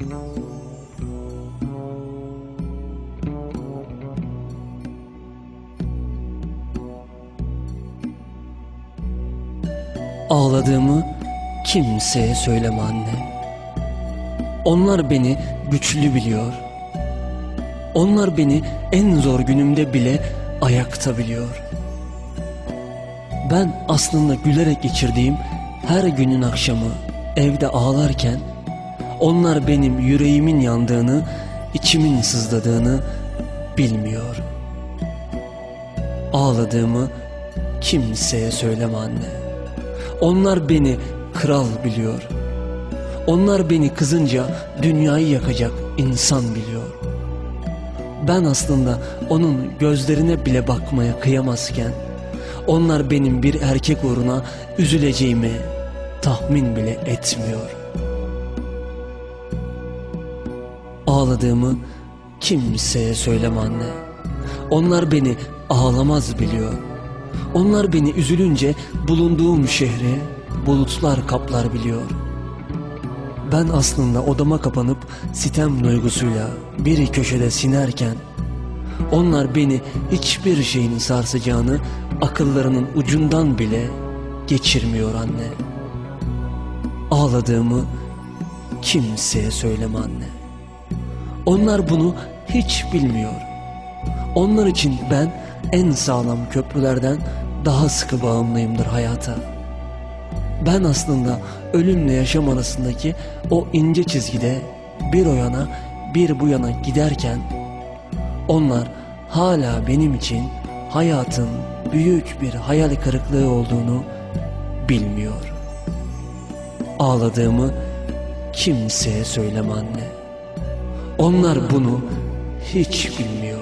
No. Ağladığımı kimseye söyleme anne. Onlar beni güçlü biliyor. Onlar beni en zor günümde bile ayakta biliyor. Ben aslında gülerek geçirdiğim her günün akşamı evde ağlarken onlar benim yüreğimin yandığını, içimin sızladığını bilmiyor. Ağladığımı kimseye söyleme anne. Onlar beni kral biliyor. Onlar beni kızınca dünyayı yakacak insan biliyor. Ben aslında onun gözlerine bile bakmaya kıyamazken onlar benim bir erkek uğruna üzüleceğimi tahmin bile etmiyor. Ağladığımı kimseye söyleme anne. Onlar beni ağlamaz biliyor. Onlar beni üzülünce bulunduğum şehri bulutlar kaplar biliyor. Ben aslında odama kapanıp sitem duygusuyla bir köşede sinerken onlar beni hiçbir şeyin sarsacağını akıllarının ucundan bile geçirmiyor anne. Ağladığımı kimseye söyleme anne. Onlar bunu hiç bilmiyor. Onlar için ben en sağlam köprülerden daha sıkı bağımlıyımdır hayata. Ben aslında ölümle yaşam arasındaki o ince çizgide bir o yana bir bu yana giderken onlar hala benim için hayatın büyük bir hayal kırıklığı olduğunu bilmiyor. Ağladığımı kimseye söyleme anne. Onlar bunu hiç bilmiyor.